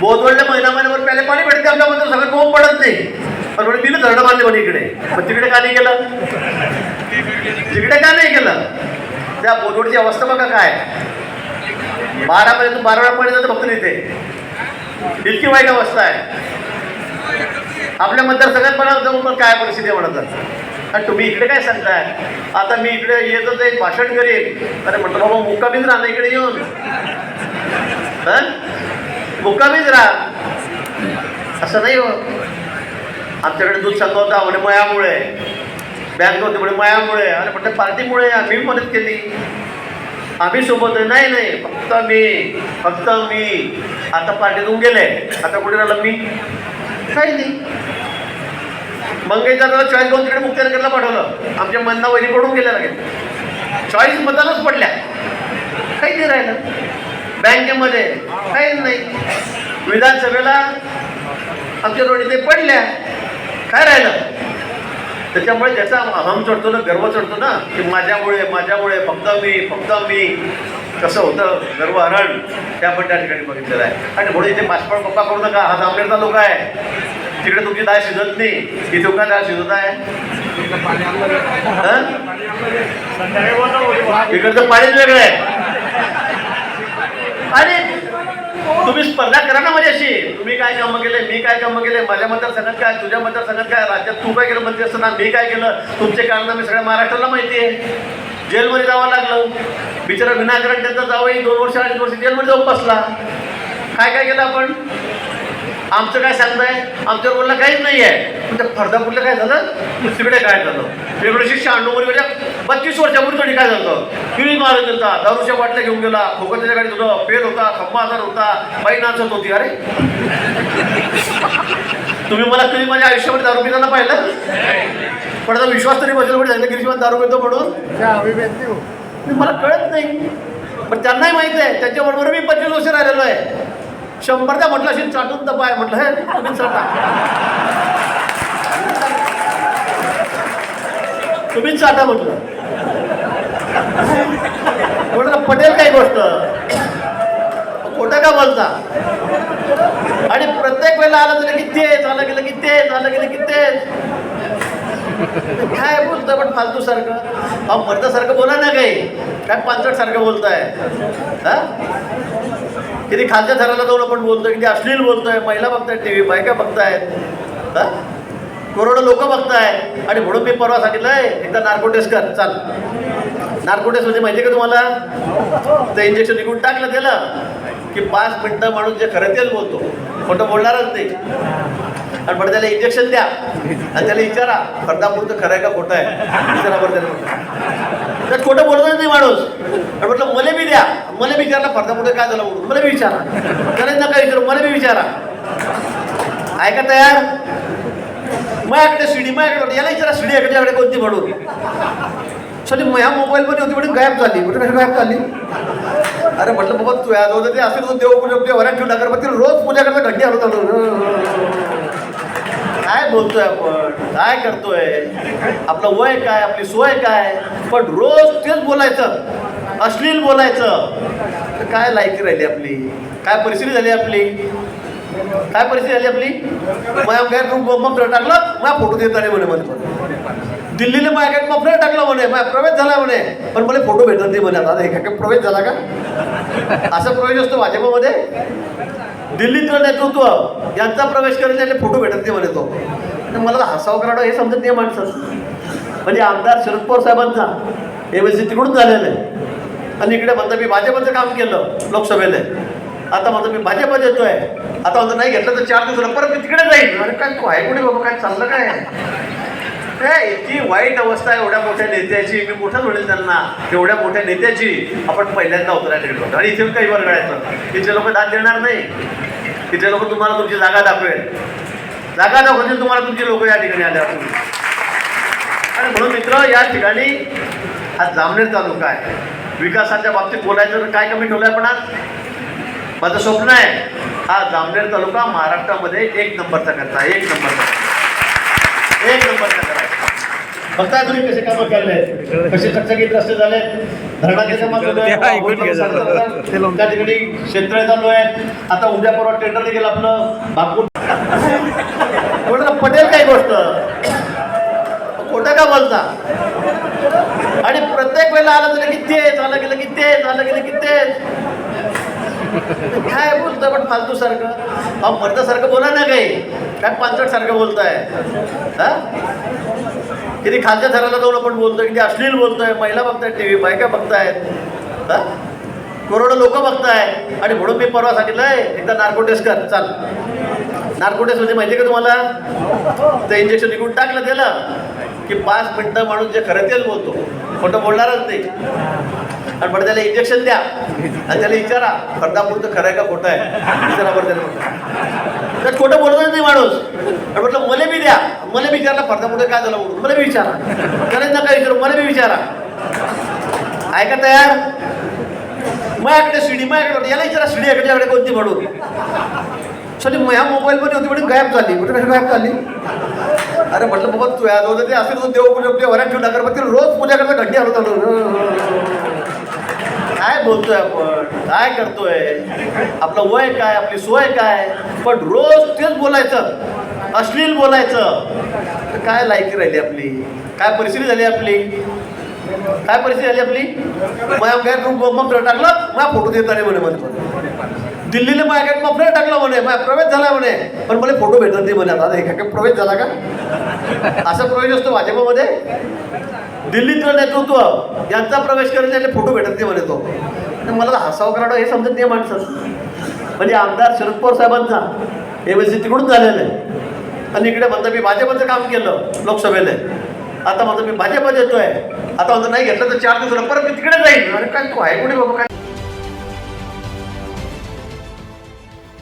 बोधवडल्या बोधवडले महिना महिन्यावर प्याले पाणी भेटते आमच्यामध्ये सगळं कोण पडत नाही. पण म्हणजे मी धरणं बांधले म्हणे इकडे. पण तिकडे का नाही गेलं? तिकडे का नाही गेलं? त्या बोधवडची अवस्था बघा काय. बारा पर्यंत बारा वेळा पाणी जातं फक्त इथे इतकी वाईट अवस्था आहे. आपल्या मतदारसंघात पण जाऊन पण काय परिस्थिती आहे म्हणतात आणि तुम्ही इकडे काय सांगताय? आता मी इकडे येतच एक भाषण करेन. अरे म्हटलं बाबा मुक्कामीच राहा ना इकडे येऊन. मुक्कामीच राहा असं नाही हो. आमच्याकडे दूध संघ होता म्हणे मयामुळे. बँक होती म्हणे मयामुळे. अरे म्हटलं पार्टीमुळे आम्ही मदत केली. आम्ही सोबत आहे. नाही नाही फक्त मी फक्त मी. आता पार्टीतून गेले. आता कुठे राहिलं मी? काही नाही. मंगेशला चॉईस घेऊन तिकडे मुक्तीनगरला पाठवलं. आमच्या मनाला वैरी पडून गेल्या लागेल चॉईस मतानच पडल्या. काही नाही राहिलं. बँकेमध्ये काहीच नाही. विधानसभेला आमच्या रोडी ते पडल्या. काय राहिलं? त्याच्यामुळे ज्याचा अहम चढतो ना गर्व चढतो ना की माझ्यामुळे माझ्यामुळे फक्त मी फक्त मी. कसं होतं? गर्वहरण त्या पण त्या ठिकाणी बघितलेलं आहे. आणि म्हणून इथे पासपोर्ट पप्पा करू नका. हा जामनेरचा लोक आहे. तिकडे तुमची डाळ शिजत नाही. इथे काय डाळ शिजत आहे? इकडचं पाणीच वेगळं आहे. आणि तुम्ही स्पर्धा करा ना माझ्याशी. तुम्ही काय कामं केले मी काय कामं केले माझ्या मतदारसंघात काय तुझ्या मतदारसंघात काय राज्यात तू काय केलं मंत्री असताना मी काय केलं तुमचे कारनामे सगळ्या महाराष्ट्राला माहिती आहे. जेलमध्ये जावं लागलं. बिचारा विनाकारण त्यांचा जावं दोन वर्ष अडीच वर्ष जेलमध्ये जाऊन बसला. काय काय केलं आपण? आमचं काय सांगताय आमच्यावर बोलला काहीच नाही आहे. त्या फरदापूरला काय झालं? तिकडे काय झालं? एकोणीसशे शहाण्णवमध्ये म्हणजे बत्तीस वर्षापूर्वी तरी काय झालं? किरी मारून गेलता दारूच्या बाटल्या घेऊन गेला खोकरच्या गाडीत होतं पेल होता खंबा आजार होता बाई नाचत होती. अरे! तुम्ही मला कधी माझ्या आयुष्यामध्ये दारू पिताना पाहिलं? पण आता विश्वास तरी बसेल पण झालं गिरीशमान दारू पितो म्हणून? मी मला कळत नाही. पण त्यांनाही माहिती आहे त्यांच्याबरोबर मी पंचवीस वर्ष राहिलेलो आहे. शंभरदा म्हटलं असेल चाटून तपाय म्हटलं हे तुम्ही चाटा तुम्हीच चाटा म्हटलं. म्हटलं पटेल काही गोष्ट. खोटं का बोलता? आणि प्रत्येक वेळेला आलं तरी की ते गेलं की ते झालं गेलं की काय बोलतोय पण फालतू सारखं? अहो मर्दासारखं बोला ना काही. काय पांचट सारखं बोलताय. हा? किती खालच्या थराला जाऊन आपण बोलतोय किती अश्लील बोलतोय महिला बघतायत टी व्ही बायका बघतायत. करोडो लोक बघतायत. आणि म्हणून मी परवा सांगितलंय एकदा नार्को टेस्ट कर चाल. नार्को टेस्ट म्हणजे माहिती आहे का तुम्हाला? ते इंजेक्शन निघून टाकलं त्याला की पाच मिनटं माणूस जे खरं तेच बोलतो. खोटं बोलणारच नाही. आणि बरं त्याला इंजेक्शन द्या. आणि त्याला विचारा फरदापुरतं खरं आहे का खोटं आहे? विचारा बरं त्याला. तर खोटं बोलत नाही माणूस. म्हटलं मला बी द्या. मला विचारला फरदापुरतं काय झालं म्हणून मला बी विचारा. त्याला नका विचारू मला बी विचारा. ऐका तयार? माझ्याकडे शिडी माझ्याकडे याला विचारा शिडी याकडे कोणती म्हणून. सॉरी माझ्या मोबाईल पण होती म्हणून गायब झाली. म्हटलं कशी गायब झाली? अरे म्हटलं बाबा तू या होतं ते असेल तर देव पूजा पूजा वरात ठेवून टाकर रोज पूजा करता घंटी हलवत काय बोलतोय आपण? काय करतोय? आपलं वय काय आपली सोय काय? पण रोज तेच बोलायचं. अश्लील बोलायचं. तर काय लायकी राहिली आपली? काय परिस्थिती झाली आपली? काय परिस्थिती झाली आपली? माझ्या गैर मफलर टाकलं माझा फोटो देत आले म्हणे मध्ये दिल्लीला माझ्या मग मफलर टाकलं म्हणे माझा प्रवेश झाला म्हणे. पण मला फोटो भेटत नाही म्हणे. आता हे काय प्रवेश झाला का? असा प्रवेश असतो भाजपमध्ये? दिल्लीतलं नेतृत्व यांचा प्रवेश करेल त्याचे फोटो भेटत ते म्हणे तो. आणि मला हसाव कराडो हे समजत नाही माणसं म्हणजे आमदार शरद पवार साहेबांचा ए सी तिकडून झालेलं आहे. आणि इकडे म्हणतं मी भाजपचं काम केलं लोकसभेला आता म्हणतो मी भाजपाच्या येतो आहे आता म्हणतो नाही घेतलं तर चार दिवसाला परत मी तिकडे जाईल अरे काय तू आहे कुठे बाबा? काय चाललं काय? काय इतकी वाईट अवस्था आहे एवढ्या मोठ्या नेत्याची. मी मोठं म्हणेल त्यांना एवढ्या मोठ्या नेत्याची आपण पहिल्यांदा उतरायला गेलो आणि इथे काही वर्गायचं इथे लोक दाद देणार नाही. इथले लोक तुम्हाला तुमची जागा दाखवेल. जागा दाखवतील तुम्हाला तुमची लोक या ठिकाणी आल्यावर. आणि म्हणून मित्र या ठिकाणी हा जामनेर तालुका आहे. विकासाच्या बाबतीत बोलायचं तर काय कमी ठेवलंय पण आज? माझं स्वप्न आहे हा जामनेर तालुका महाराष्ट्रामध्ये एक नंबरचा करता. एक नंबरचा. एक नंबरचा करायचा बघताय तुम्ही कसे कामं केले? कसे चकचकीत रस्ते झाले? धरणाचे कामं. त्या ठिकाणी शेततळे चालू आहे आता उद्या परवा टेंडर निघेल आपलं. बापूर कोणाला पटेल काय गोष्ट. खोटं का बोलता? आणि प्रत्येक वेळेला आलं झालं की ते झालं गेलं की ते झालं गेलं की ते काय बोलतोय पण फालतू सारखं? अहो मर्दासारखं बोला ना काही. काय पांचट सारखं बोलताय. हा? किती खालच्या थराला जाऊन आपण बोलतोय किती अश्लील बोलतोय महिला बघतायत टीव्ही बायका बघतायत. हा? करोडो लोक बघताय. आणि म्हणून मी परवा सांगितलंय एकदा नार्को टेस्ट कर चाल. नार्को टेस्ट म्हणजे माहिती आहे का तुम्हाला? ते इंजेक्शन निघून टाकलं त्याला की पाच मिनिटं माणूस जे खरं तेच बोलतो खोटं बोलणारच नाही. आणि बरं त्याला इंजेक्शन द्या. आणि त्याला विचारा फरदापुरतं खरं आहे का खोटं आहे? विचारा बरं त्याला तर खोटं बोलतच नाही माणूस. आणि म्हटलं मला बी द्या. मला बी विचारला फरदापुरतं काय झालं म्हणून? मला बी विचारा. त्याला नका विचारू? मला बी विचारा. ऐका तयार. माझ्याकडे शिडी माझ्याकडे याला विचारा शिडी याकडे कोणती म्हणून? सॉरी ह्या मोबाईलमध्ये होती म्हणून गायब झाली. कुठे कशी गायब झाली? अरे म्हटलं बाबा तू याद होतं ते असेल तू देव पूजा पूजा वरात ठेवून अगरबत्ती रोज पूजा करता घंटी हलवत आलो काय बोलतोय आपण? काय करतोय? आपलं वय काय आपली सोय काय? पण रोज तेच बोलायचं. अश्लील बोलायचं. तर काय लायकी राहिली आपली? काय परिस्थिती झाली आपली? काय परिस्थिती झाली आपली? माझ्या काय मग टाकलं? माझा फोटो देत नाही म्हणे म्हणतो दिल्लीला माझ्या मग मफलर टाकला म्हणे माझा प्रवेश झाला म्हणे. पण मला फोटो भेटत नाही म्हणे आता एका काय प्रवेश झाला का? असा प्रवेश असतो भाजपमध्ये दिल्लीतलं नेतृत्व यांचा प्रवेश करेल त्याला फोटो भेटत नाही म्हणे तो. मला हसाव हसावं हे समजत नाही माणसं म्हणजे आमदार शरद पवार साहेबांचा एम एस सी तिकडून झालेलं आहे. आणि इकडे म्हणतं मी भाजपचं काम केलं लोकसभेला. आता म्हणतो मी भाजपत येतोय. आता म्हणतो नाही घेतलं तर चार दिवसाला परत मी तिकडे जाईल अरे काय तू आहे कुठे बाबा काय?